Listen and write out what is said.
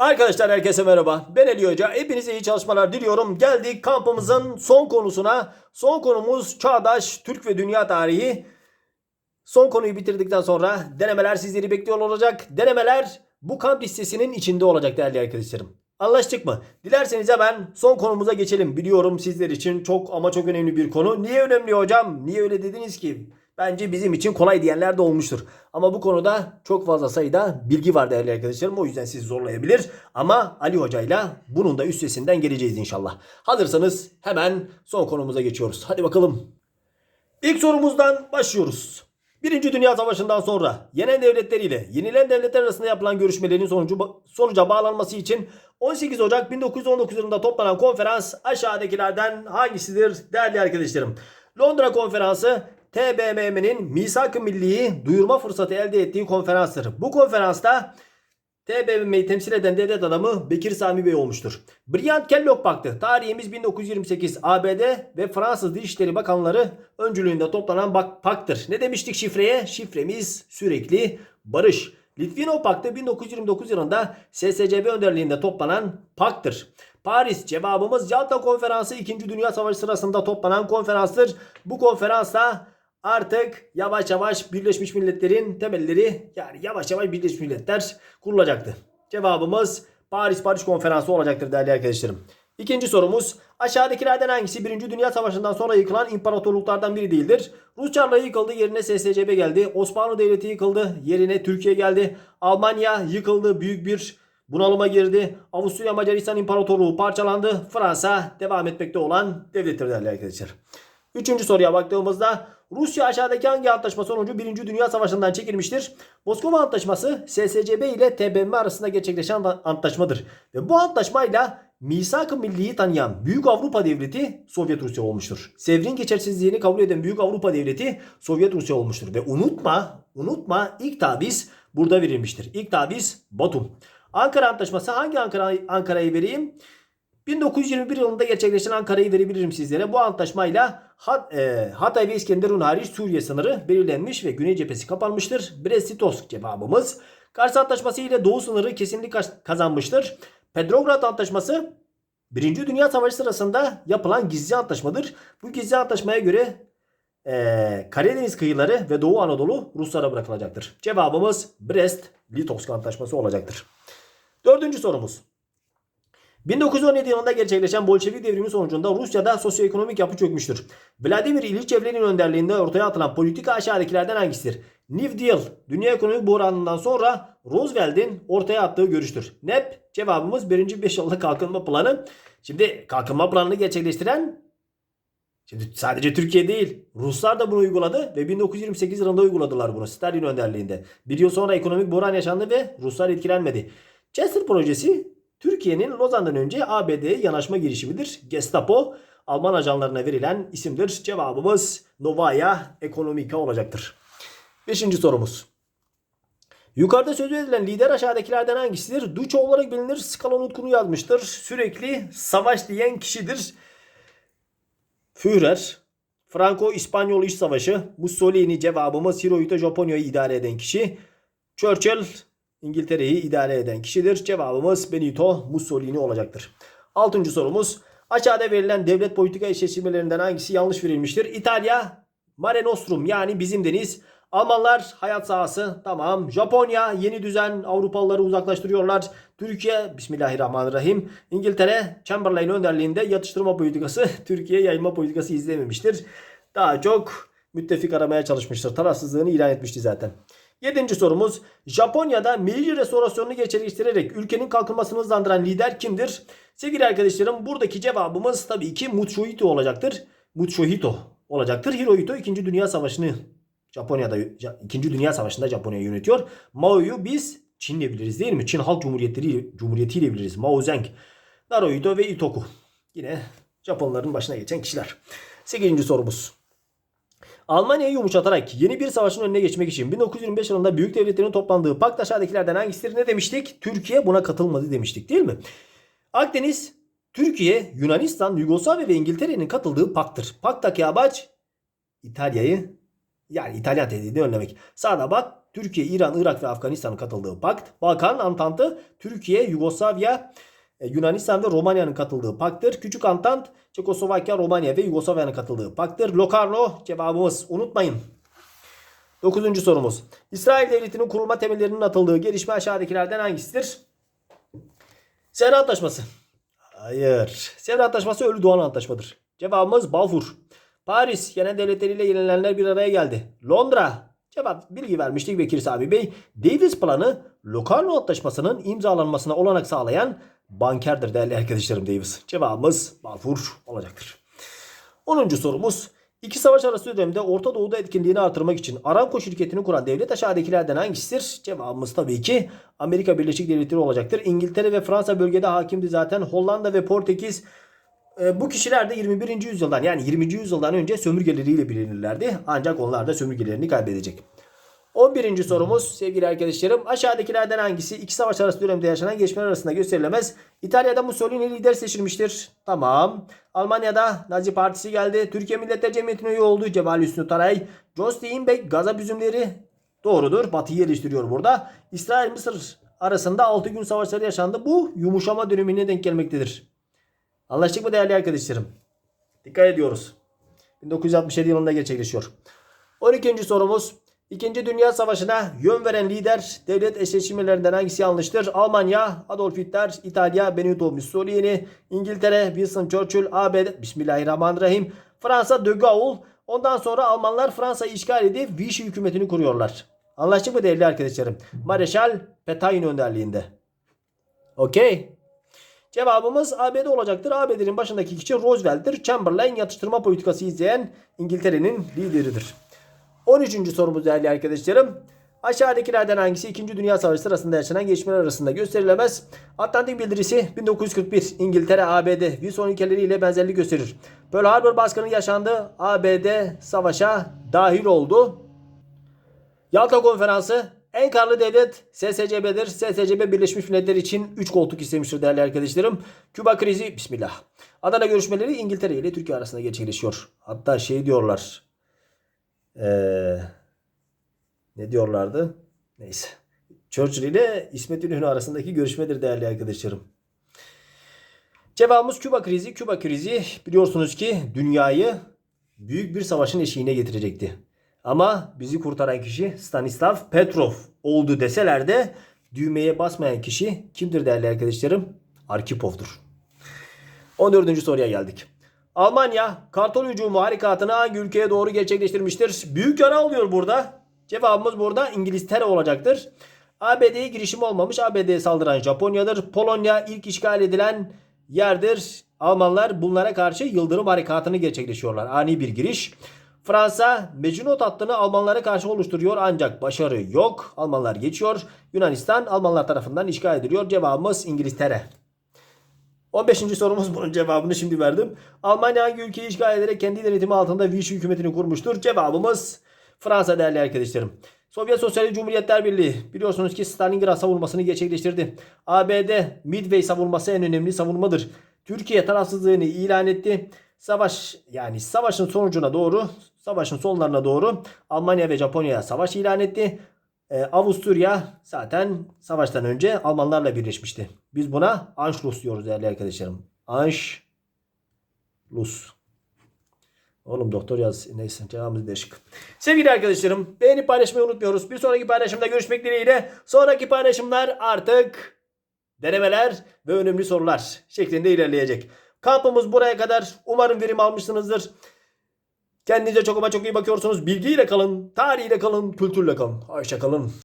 Arkadaşlar herkese merhaba. Ben Ali Hoca. Hepinize iyi çalışmalar diliyorum. Geldik kampımızın son konusuna. Son konumuz çağdaş Türk ve dünya tarihi. Son konuyu bitirdikten sonra denemeler sizleri bekliyor olacak. Denemeler bu kamp listesinin içinde olacak değerli arkadaşlarım. Anlaştık mı? Dilerseniz hemen son konumuza geçelim. Biliyorum sizler için çok ama çok önemli bir konu. Niye önemli hocam? Niye öyle dediniz ki? Bence bizim için kolay diyenler de olmuştur. Ama bu konuda çok fazla sayıda bilgi var değerli arkadaşlarım. O yüzden sizi zorlayabilir. Ama Ali Hoca'yla bunun da üstesinden geleceğiz inşallah. Hazırsanız hemen son konumuza geçiyoruz. Hadi bakalım. İlk sorumuzdan başlıyoruz. Birinci Dünya Savaşı'ndan sonra yenen devletler ile yenilen devletler arasında yapılan görüşmelerin sonucu, sonuca bağlanması için 18 Ocak 1919 yılında toplanan konferans aşağıdakilerden hangisidir değerli arkadaşlarım? Londra Konferansı TBMM'nin Misak-ı Milli'yi duyurma fırsatı elde ettiği konferanstır. Bu konferansta TBMM'yi temsil eden devlet adamı Bekir Sami Bey olmuştur. Briand-Kellogg Paktı tarihimiz 1928 ABD ve Fransız Dışişleri Bakanları öncülüğünde toplanan bak paktır. Ne demiştik şifreye? Şifremiz sürekli barış. Litvinov Paktı 1929 yılında SSCB önderliğinde toplanan paktır. Paris cevabımız Yalta Konferansı 2. Dünya Savaşı sırasında toplanan konferanstır. Bu konferansta artık yavaş yavaş Birleşmiş Milletler'in temelleri yani yavaş yavaş Birleşmiş Milletler kurulacaktı. Cevabımız Paris Barış Konferansı olacaktır değerli arkadaşlarım. İkinci sorumuz aşağıdakilerden hangisi 1. Dünya Savaşı'ndan sonra yıkılan imparatorluklardan biri değildir? Rus Çarlığı yıkıldı yerine SSCB geldi. Osmanlı Devleti yıkıldı yerine Türkiye geldi. Almanya yıkıldı büyük bir bunalıma girdi. Avusturya Macaristan İmparatorluğu parçalandı. Fransa devam etmekte olan devlettir değerli arkadaşlar. Üçüncü soruya baktığımızda Rusya aşağıdaki hangi antlaşma sonucu 1. Dünya Savaşı'ndan çekilmiştir? Moskova Antlaşması SSCB ile TBMM arasında gerçekleşen antlaşmadır. Ve bu antlaşmayla Misak-ı Milli'yi tanıyan Büyük Avrupa Devleti Sovyet Rusya olmuştur. Sevrin geçersizliğini kabul eden Büyük Avrupa Devleti Sovyet Rusya olmuştur. Ve unutma, unutma ilk tabiz burada verilmiştir. İlk tabiz Batum. Ankara Antlaşması hangi Ankara Ankara'yı vereyim? 1921 yılında gerçekleşen Ankara'yı verebilirim sizlere. Bu antlaşmayla Hat, e, Hatay ve İskenderun hariç Suriye sınırı belirlenmiş ve Güney cephesi kapanmıştır. Brest-Litovsk cevabımız. Kars Antlaşması ile Doğu sınırı kesinlik kazanmıştır. Petrograd Antlaşması 1. Dünya Savaşı sırasında yapılan gizli antlaşmadır. Bu gizli antlaşmaya göre e, Karadeniz kıyıları ve Doğu Anadolu Ruslara bırakılacaktır. Cevabımız Brest-Litovsk Antlaşması olacaktır. Dördüncü sorumuz. 1917 yılında gerçekleşen Bolşevik devrimi sonucunda Rusya'da sosyoekonomik yapı çökmüştür. Vladimir İliçevlerin önderliğinde ortaya atılan politika aşağıdakilerden hangisidir? New Deal, dünya ekonomik buhranından sonra Roosevelt'in ortaya attığı görüştür. NEP cevabımız 1. 5 yıllık kalkınma planı. Şimdi kalkınma planını gerçekleştiren Şimdi sadece Türkiye değil Ruslar da bunu uyguladı ve 1928 yılında uyguladılar bunu Stalin önderliğinde. Bir yıl sonra ekonomik buhran yaşandı ve Ruslar etkilenmedi. Chester projesi Türkiye'nin Lozan'dan önce ABD'ye yanaşma girişimidir. Gestapo Alman ajanlarına verilen isimdir. Cevabımız Novaya Ekonomika olacaktır. Beşinci sorumuz. Yukarıda sözü edilen lider aşağıdakilerden hangisidir? Duço olarak bilinir. Skala nutkunu yazmıştır. Sürekli savaş diyen kişidir. Führer, Franco-İspanyol İş Savaşı, Mussolini cevabımız Hirohito Japonya'yı idare eden kişi. Churchill İngiltere'yi idare eden kişidir. Cevabımız Benito Mussolini olacaktır. Altıncı sorumuz. Aşağıda verilen devlet politika eşleştirmelerinden hangisi yanlış verilmiştir? İtalya Mare Nostrum yani bizim deniz. Almanlar hayat sahası tamam. Japonya yeni düzen Avrupalıları uzaklaştırıyorlar. Türkiye Bismillahirrahmanirrahim. İngiltere Chamberlain önderliğinde yatıştırma politikası Türkiye yayılma politikası izlememiştir. Daha çok müttefik aramaya çalışmıştır. Tarafsızlığını ilan etmişti zaten. Yedinci sorumuz. Japonya'da milli restorasyonunu gerçekleştirerek ülkenin kalkınmasını hızlandıran lider kimdir? Sevgili arkadaşlarım buradaki cevabımız tabii ki Mutsuhito olacaktır. Mutsuhito olacaktır. Hirohito 2. Dünya Savaşı'nı Japonya'da 2. Dünya Savaşı'nda Japonya'yı yönetiyor. Mao'yu biz Çin'le biliriz değil mi? Çin Halk Cumhuriyeti ile biliriz. Mao Zedong, Naruhito ve Itoku. Yine Japonların başına geçen kişiler. 8. sorumuz. Almanya'yı yumuşatarak yeni bir savaşın önüne geçmek için 1925 yılında büyük devletlerin toplandığı pakt aşağıdakilerden hangisidir ne demiştik? Türkiye buna katılmadı demiştik değil mi? Akdeniz, Türkiye, Yunanistan, Yugoslavya ve İngiltere'nin katıldığı pakttır. Pakttaki amaç İtalya'yı yani İtalyan tehdidini önlemek. Sağda bak Türkiye, İran, Irak ve Afganistan'ın katıldığı pakt. Balkan Antantı Türkiye, Yugoslavya, Yunanistan ve Romanya'nın katıldığı paktır. Küçük Antant Çekoslovakya, Romanya ve Yugoslavya'nın katıldığı paktır. Locarno cevabımız unutmayın. Dokuzuncu sorumuz. İsrail Devleti'nin kurulma temellerinin atıldığı gelişme aşağıdakilerden hangisidir? Sevr Antlaşması. Hayır. Sevr Antlaşması Ölü Doğan Antlaşmadır. Cevabımız Balfour. Paris genel devletleriyle yenilenenler bir araya geldi. Londra. Cevap bilgi vermiştik Bekir Sami Bey. Davis planı Locarno Antlaşması'nın imzalanmasına olanak sağlayan bankerdir değerli arkadaşlarım Davis. Cevabımız Balfour olacaktır. 10. sorumuz. İki savaş arası dönemde Orta Doğu'da etkinliğini artırmak için Aramco şirketini kuran devlet aşağıdakilerden hangisidir? Cevabımız tabii ki Amerika Birleşik Devletleri olacaktır. İngiltere ve Fransa bölgede hakimdi zaten. Hollanda ve Portekiz e, bu kişiler de 21. yüzyıldan yani 20. yüzyıldan önce sömürgeleriyle bilinirlerdi. Ancak onlar da sömürgelerini kaybedecek. 11. sorumuz sevgili arkadaşlarım aşağıdakilerden hangisi iki savaş arası dönemde yaşanan gelişmeler arasında gösterilemez? İtalya'da Mussolini lider seçilmiştir. Tamam. Almanya'da Nazi Partisi geldi. Türkiye Milletler Cemiyeti'ne üye oldu. Cemal Hüsnü Taray. John Steinbeck gazap üzümleri doğrudur. Batı'yı eleştiriyor burada. İsrail Mısır arasında 6 gün savaşları yaşandı. Bu yumuşama dönemine denk gelmektedir. Anlaştık mı değerli arkadaşlarım? Dikkat ediyoruz. 1967 yılında gerçekleşiyor. 12. sorumuz. İkinci Dünya Savaşı'na yön veren lider devlet eşleşmelerinden hangisi yanlıştır? Almanya, Adolf Hitler, İtalya, Benito Mussolini, İngiltere, Winston Churchill, ABD, Bismillahirrahmanirrahim, Fransa, De Gaulle. Ondan sonra Almanlar Fransa'yı işgal edip Vichy hükümetini kuruyorlar. Anlaştık mı değerli arkadaşlarım? Mareşal Petain önderliğinde. Okey. Cevabımız ABD olacaktır. ABD'nin başındaki kişi Roosevelt'tir. Chamberlain yatıştırma politikası izleyen İngiltere'nin lideridir. 13. sorumuz değerli arkadaşlarım. Aşağıdakilerden hangisi 2. Dünya Savaşı sırasında yaşanan gelişmeler arasında gösterilemez? Atlantik Bildirisi 1941 İngiltere ABD Wilson ülkeleriyle benzerlik gösterir. Pearl Harbor baskını yaşandı. ABD savaşa dahil oldu. Yalta Konferansı en karlı devlet SSCB'dir. SSCB Birleşmiş Milletler için 3 koltuk istemiştir değerli arkadaşlarım. Küba krizi Bismillah. Adana görüşmeleri İngiltere ile Türkiye arasında gerçekleşiyor. Hatta şey diyorlar. Ee, ne diyorlardı? Neyse. Churchill ile İsmet İnönü arasındaki görüşmedir değerli arkadaşlarım. Cevabımız Küba krizi. Küba krizi biliyorsunuz ki dünyayı büyük bir savaşın eşiğine getirecekti. Ama bizi kurtaran kişi Stanislav Petrov oldu deseler de düğmeye basmayan kişi kimdir değerli arkadaşlarım? Arkipov'dur. 14. soruya geldik. Almanya kartal hücumu harekatını hangi ülkeye doğru gerçekleştirmiştir? Büyük yara alıyor burada. Cevabımız burada İngiltere olacaktır. ABD'ye girişim olmamış. ABD'ye saldıran Japonya'dır. Polonya ilk işgal edilen yerdir. Almanlar bunlara karşı yıldırım harekatını gerçekleşiyorlar. Ani bir giriş. Fransa Mecnunot hattını Almanlara karşı oluşturuyor ancak başarı yok. Almanlar geçiyor. Yunanistan Almanlar tarafından işgal ediliyor. Cevabımız İngiltere. 15. sorumuz bunun cevabını şimdi verdim. Almanya hangi ülkeyi işgal ederek kendi denetimi altında Vichy hükümetini kurmuştur? Cevabımız Fransa değerli arkadaşlarım. Sovyet Sosyalist Cumhuriyetler Birliği biliyorsunuz ki Stalingrad savunmasını gerçekleştirdi. ABD Midway savunması en önemli savunmadır. Türkiye tarafsızlığını ilan etti. Savaş yani savaşın sonucuna doğru, savaşın sonlarına doğru Almanya ve Japonya'ya savaş ilan etti. Ee, Avusturya zaten savaştan önce Almanlarla birleşmişti. Biz buna Anschluss diyoruz değerli arkadaşlarım. Anschluss. Oğlum doktor yaz. Neyse cevabımız değişik. Sevgili arkadaşlarım beğenip paylaşmayı unutmuyoruz. Bir sonraki paylaşımda görüşmek dileğiyle. Sonraki paylaşımlar artık denemeler ve önemli sorular şeklinde ilerleyecek. Kampımız buraya kadar. Umarım verim almışsınızdır. Kendinize çok ama çok iyi bakıyorsunuz. Bilgiyle kalın, tarihiyle kalın, kültürle kalın. Hoşça kalın.